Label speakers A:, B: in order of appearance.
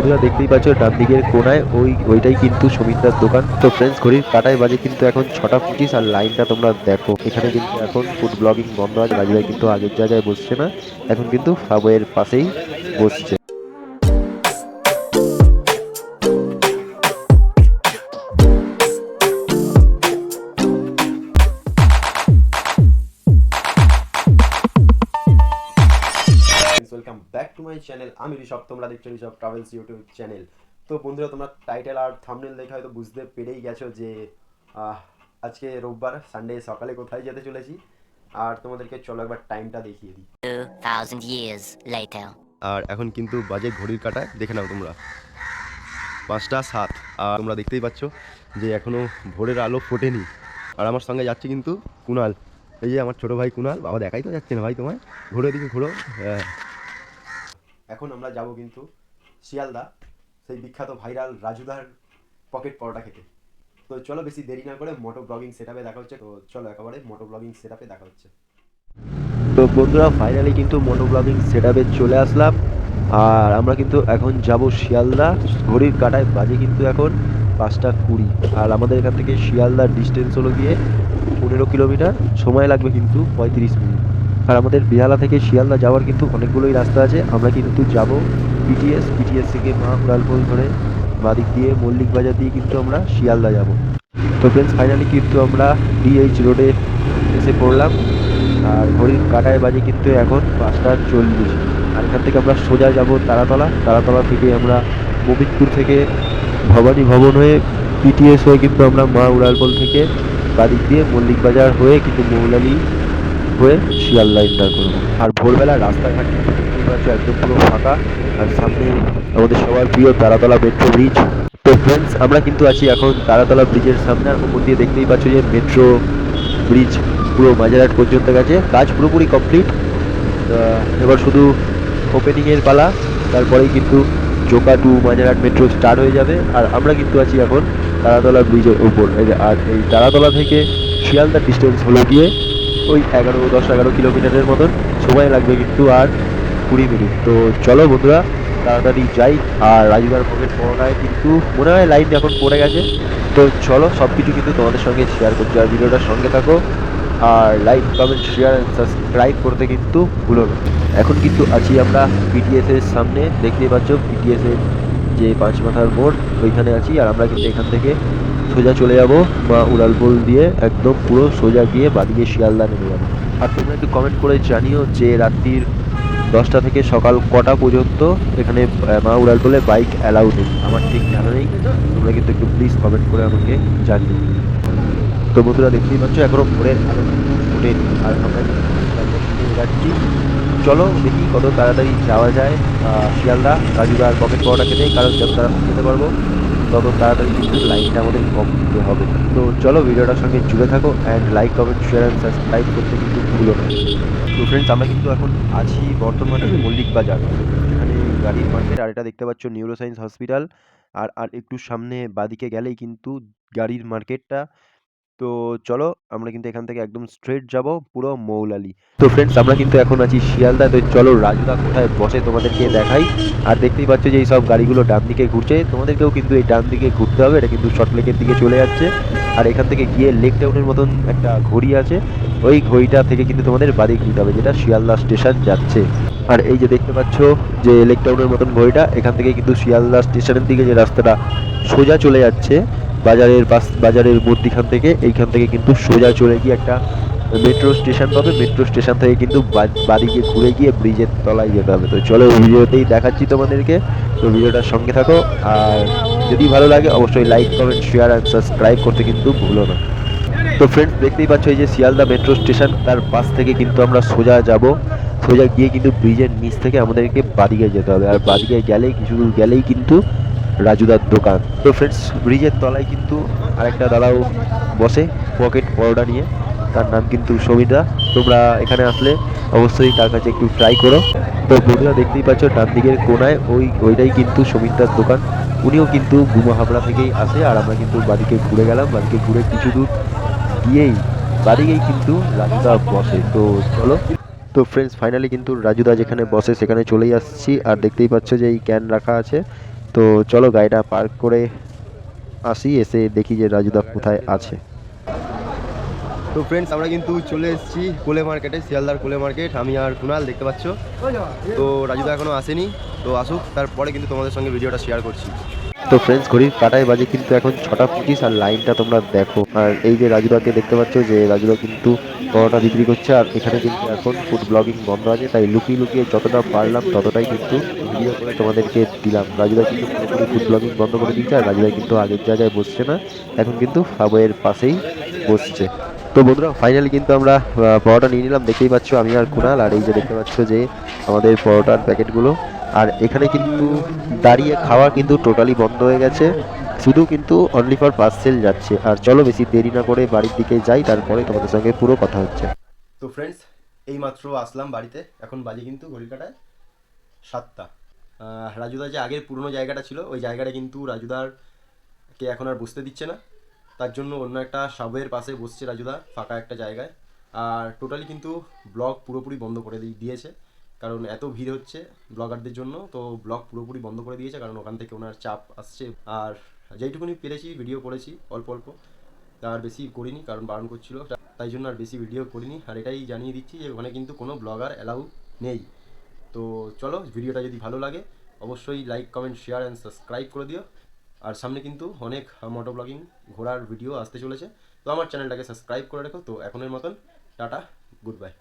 A: বন্ধুরা দেখতেই পাচ্ছ, ডান দিকের কোনায় ওই, ওইটাই কিন্তু সমিতার দোকান। তো ফ্রেন্ডস ঘড়ির কাটায় বাজে কিন্তু এখন ছটা পঁচিশ, আর লাইনটা তোমরা দেখো। এখানে কিন্তু এখন ফুড ব্লগিং বন্ধ আছে রাজুভাই কিন্তু আগের জায়গায় বসছে না, এখন কিন্তু সাবওয়ের পাশেই বসছে।
B: Welcome back to my channel আমি ঋষভ তোমরা দেখছ ঋষভ ট্রাভেলস ইউটিউব চ্যানেল তো বন্ধুরা তোমরা টাইটেল আর থামনেল দেখে হয়তো বুঝতে পেরেই গেছো যে আহ, আজকে রোববার সানডে সকালে কোথায় যেতে চলেছি। আর তোমাদেরকে চলো একবার টাইমটা দেখিয়ে দিই।
C: 2,000 years later.
D: আর এখন কিন্তু বাজে ঘড়ির কাটায় দেখে নাও তোমরা। পাঁচটা সাত। আর তোমরা দেখতেই পাচ্ছ যে এখনও ভোরের আলো ফোটেনি। আর আমার সঙ্গে যাচ্ছে কিন্তু কুনাল। এই যে আমার ছোট ভাই কুনাল বাবা দেখাই তো যাচ্ছে না ভাই তোমায়। ঘুরে দিকে ঘুরো হ্যাঁ।
B: এখন আমরা যাব কিন্তু শিয়ালদা, সেই বিখ্যাত ভাইরাল রাজুদার পকেট পরোটা খেতে। তো চলো বেশি দেরি না করে মোটো ব্লগিং সেটআপে দেখা হচ্ছে। তো চলো একেবারে মোটো ব্লগিং সেটআপে দেখা হচ্ছে।
A: তো বন্ধুরা ফাইনালি কিন্তু মোটো ব্লগিং সেট চলে আসলাম। আর আমরা কিন্তু এখন যাব শিয়ালদা। ঘড়ির কাটায় বাজে কিন্তু এখন পাঁচটা কুড়ি। আর আমাদের এখান থেকে শিয়ালদার ডিস্টেন্স হলো গিয়ে পনেরো কিলোমিটার। সময় লাগবে কিন্তু পঁয়ত্রিশ মিনিট। আর আমাদের বেহালা থেকে শিয়ালদা যাওয়ার কিন্তু অনেকগুলোই রাস্তা আছে। আমরা কিন্তু যাব পিটিএস পিটিএস থেকে মা উড়ালপোল ধরে। বাদিক দিয়ে মল্লিক বাজার দিয়ে কিন্তু আমরা শিয়ালদা যাব। তো ফ্রেন্ডস ফাইনালি কিন্তু আমরা ডিএইচ রোডে এসে পড়লাম। আর ঘড়ির কাটায় বাজে কিন্তু এখন পাঁচটা চল্লিশ। আর এখান থেকে আমরা সোজা যাব তারাতলা। তারাতলা থেকে আমরা মোমিনপুর থেকে ভবানী ভবন হয়ে পিটিএস হয়ে কিন্তু আমরা মা উড়ালপোল থেকে বাদিক দিয়ে মল্লিক বাজার হয়ে কিন্তু মৌলালি হয়ে শিয়ালদা এন্টার করব। আর ভোরবেলা রাস্তাঘাট একদম পুরো ফাঁকা, আর সামনে আমাদের সবার প্রিয় তারাতলা মেট্রো ব্রিজ তো ফ্রেন্ডস আমরা কিন্তু আছি এখন তারাতলা ব্রিজের সামনে, আর উপর দিয়ে দেখতেই পাচ্ছ যে মেট্রো ব্রিজ পুরো মাঝেরহাট পর্যন্ত গেছে। কাজ পুরোপুরি কমপ্লিট এবার শুধু ওপেনিংয়ের পালা, তারপরেই কিন্তু Joka to Majerhat metro start হয়ে যাবে। আর আমরা কিন্তু আছি এখন তারাতলা ব্রিজের উপর। আর এই তারাতলা থেকে শিয়ালদার ডিস্টেন্স হলো গিয়ে ওই এগারো, দশ, এগারো কিলোমিটারের মতন সময় লাগবে কিন্তু আর কুড়ি মিনিট। তো চলো বন্ধুরা, তাড়াতাড়ি যাই। আর রাজুদার পকেট পড়ায় কিন্তু মনে হয় লাইন এখন পড়ে গেছে। তো চলো সব কিছু কিন্তু তোমাদের সঙ্গে শেয়ার করছি। আর ভিডিওটার সঙ্গে থাকো। আর like comment share and subscribe করতে কিন্তু ভুলো না। এখন কিন্তু আছি আমরা বিটিএস এর সামনে। দেখতেই পাচ্ছ বিটিএস এর যে পাঁচ মাথার মোড়, ওইখানে আছি। আর আমরা কিন্তু এখান থেকে সোজা চলে যাব মা উড়ালপোল দিয়ে একদম পুরো সোজা গিয়ে বাদিকে শিয়ালদা নেমে যাব। আর তোমরা একটু কমেন্ট করে জানিও যে রাত্রির দশটা থেকে সকাল কটা পর্যন্ত এখানে মা উড়ালপোলে বাইক অ্যালাউ নেই। আমার ঠিক জানা নেই। তোমরা কিন্তু একটু প্লিজ কমেন্ট করে আমাকে জানিও। তো বন্ধুরা দেখতেই পাচ্ছ, এখনও ভোরের কিন্তু আর আমরা যাচ্ছি। চলো দেখি কত তাড়াতাড়ি যাওয়া যায় শিয়ালদা। রাজুদার পকেট পাওয়াটা খেতে কারণ যত তাড়াতাড়ি যেতে পারব তত তাড়াতাড়ি কিন্তু লাইনটা আমাদের কম দিতে হবে। তো চলো ভিডিওটার সঙ্গে জুড়ে থাকো and like comment share and subscribe করতে কিন্তু ভুলো না। তো ফ্রেন্ডস আমরা কিন্তু এখন আছি বর্তমানে মল্লিক বাজার এখানে গাড়ির মার্কেট আর এটা দেখতে পাচ্ছ নিউরো সায়েন্স হসপিটাল আর আর একটু সামনে বাদিকে গেলেই কিন্তু গাড়ির মার্কেটটা। তো চলো আমরা কিন্তু এখান থেকে একদম স্ট্রেট যাব পুরো মৌলালি। তো ফ্রেন্ডস আমরা কিন্তু এখন আছি শিয়ালদা, তো চলো রাজুদা কোথায় বসে তোমাদেরকে দেখাই। আর দেখতেই পাচ্ছ যে এই সব গাড়িগুলো ডান দিকে ঘুরছে, তোমাদেরকেও কিন্তু এই ডান দিকে ঘুরতে হবে, এটা কিন্তু শর্ট লেকের দিকে চলে যাচ্ছে। আর এখান থেকে গিয়ে লেক টাউনের মতন একটা ঘড়ি আছে, ওই ঘড়িটা থেকে কিন্তু তোমাদের বাদিক নিতে হবে, যেটা শিয়ালদা স্টেশন যাচ্ছে। আর এই যে দেখতে পাচ্ছ যে লেক টাউনের মতন ঘড়িটা, এখান থেকে কিন্তু শিয়ালদা স্টেশনের দিকে যে রাস্তাটা সোজা চলে যাচ্ছে বাজারের পাশ, বাজারের মধ্যিখান থেকে, এইখান থেকে কিন্তু সোজা চলে গিয়ে একটা মেট্রো স্টেশন পাবে। মেট্রো স্টেশন থেকে কিন্তু বা- বাদিকে ঘুরে গিয়ে ব্রিজের তলায় যেতে হবে। তো চলো ভিডিওতেই দেখাচ্ছি তোমাদেরকে। তো ভিডিওটার সঙ্গে থাকো। আর যদি ভালো লাগে, অবশ্যই like comment share and subscribe করতে কিন্তু ভুলো না। তো ফ্রেন্ডস দেখতেই পাচ্ছ এই যে শিয়ালদা মেট্রো স্টেশন তার পাশ থেকে কিন্তু আমরা সোজা যাব। সোজা গিয়ে কিন্তু ব্রিজের নিচ থেকে আমাদেরকে বাদিকে যেতে হবে। আর বাদিকে গেলেই, কিছু দূর গেলেই কিন্তু রাজুদার দোকান। তো ফ্রেন্ডস ব্রিজের তলায় কিন্তু আরেকটা দাদাও বসে পকেট পরোটা নিয়ে। তার নাম কিন্তু সমিতা তোমরা এখানে আসলে অবশ্যই তার কাছে একটু ট্রাই করো। তো বন্ধুরা দেখতেই পাচ্ছ, ডান দিকের কোনায় ওই, ওইটাই কিন্তু সমিতার দোকান। উনিও কিন্তু গুমা হাবড়া থেকেই আসে, আর আমরা কিন্তু বাদিকে ঘুরে গেলাম। বাদিকে ঘুরে কিছু দূর গিয়েই বাদিকেই কিন্তু রাজুদা বসে। তো চলো। তো ফ্রেন্ডস ফাইনালি কিন্তু রাজুদা যেখানে বসে সেখানে চলেই আসছি। আর দেখতেই পাচ্ছ যে এই ক্যান রাখা আছে। তো চলো গাড়িটা পার্ক করে আসি, এসে দেখি যে রাজুদা কোথায় আছে।
D: তো ফ্রেন্ডস আমরা কিন্তু চলে এসেছি কোলে মার্কেটে শিয়ালদার কোলে মার্কেট আমি আর কুনাল, দেখতে পাচ্ছ? তো রাজুদা এখনও আসেনি, তো আসুক, তারপরে কিন্তু তোমাদের সঙ্গে ভিডিওটা শেয়ার করছি।
A: তো ফ্রেন্ডস ঘড়ির কাটায় বাজে কিন্তু এখন ছটা পঁচিশ আর লাইনটা তোমরা দেখো। আর এই যে রাজুদাকে দেখতে পাচ্ছ যে রাজুদা কিন্তু পরোটা বিক্রি করছে আর এখানে কিন্তু এখন ফুড ব্লগিং বন্ধ আছে, তাই লুকিয়ে লুকিয়ে যতটা পারলাম ততটাই কিন্তু ভিডিও করে তোমাদেরকে দিলাম। রাজুদা কিন্তু পুরোপুরি ফুড ব্লগিং বন্ধ করে দিচ্ছে আর রাজুদা কিন্তু আগের জায়গায় বসছে না, এখন কিন্তু ফাবয়ের পাশেই বসছে। তো বন্ধুরা ফাইনালি কিন্তু আমরা পরোটা নিয়ে নিলাম। দেখতেই পাচ্ছ আমি আর কুনাল আর এই যে দেখতে পাচ্ছ যে আমাদের পরোটার প্যাকেটগুলো। আর এখানে কিন্তু দাঁড়িয়ে খাওয়া কিন্তু টোটালি বন্ধ হয়ে গেছে। শুধু কিন্তু অনলি ফর পার্সেল যাচ্ছে। আর চলো বেশি দেরি না করে বাড়ির দিকে যাই তারপরে তোমাদের সঙ্গে পুরো কথা হচ্ছে।
D: তো ফ্রেন্ডস এইমাত্র আসলাম বাড়িতে। এখন বাজে কিন্তু ঘড়ির কাটায় সাতটা। আহ, রাজুদা যে আগের পুরনো জায়গাটা ছিল ওই জায়গাটা কিন্তু রাজুদার কে এখন আর বুঝতে দিচ্ছে না। তার জন্য অন্য একটা সাবের পাশে বসছে রাজুদা, ফাঁকা একটা জায়গায়। আর টোটালি কিন্তু ব্লগ পুরোপুরি বন্ধ করে দিয়ে- দিয়েছে। কারণ এত ভিড় হচ্ছে ব্লগারদের জন্য, তো ব্লগ পুরোপুরি বন্ধ করে দিয়েছে, কারণ ওখান থেকে ওনার চাপ আসছে। আর যেইটুকুনি পেরেছি ভিডিও করেছি, অল্প অল্প। আর বেশি করিনি, কারণ বারণ করছিল। তাই জন্য আর বেশি ভিডিও করিনি। আর এটাই জানিয়ে দিচ্ছি যে, ওখানে কিন্তু কোনো ব্লগার অ্যালাউ নেই। তো চলো ভিডিওটা যদি ভালো লাগে, অবশ্যই like comment share and subscribe করে দিও। আর সামনে কিন্তু অনেক মোটো ব্লগিং ঘোরার ভিডিও আসতে চলেছে। তো আমার চ্যানেলটাকে সাবস্ক্রাইব করে রেখো। তো এখনের মতন টাটা গুড বাই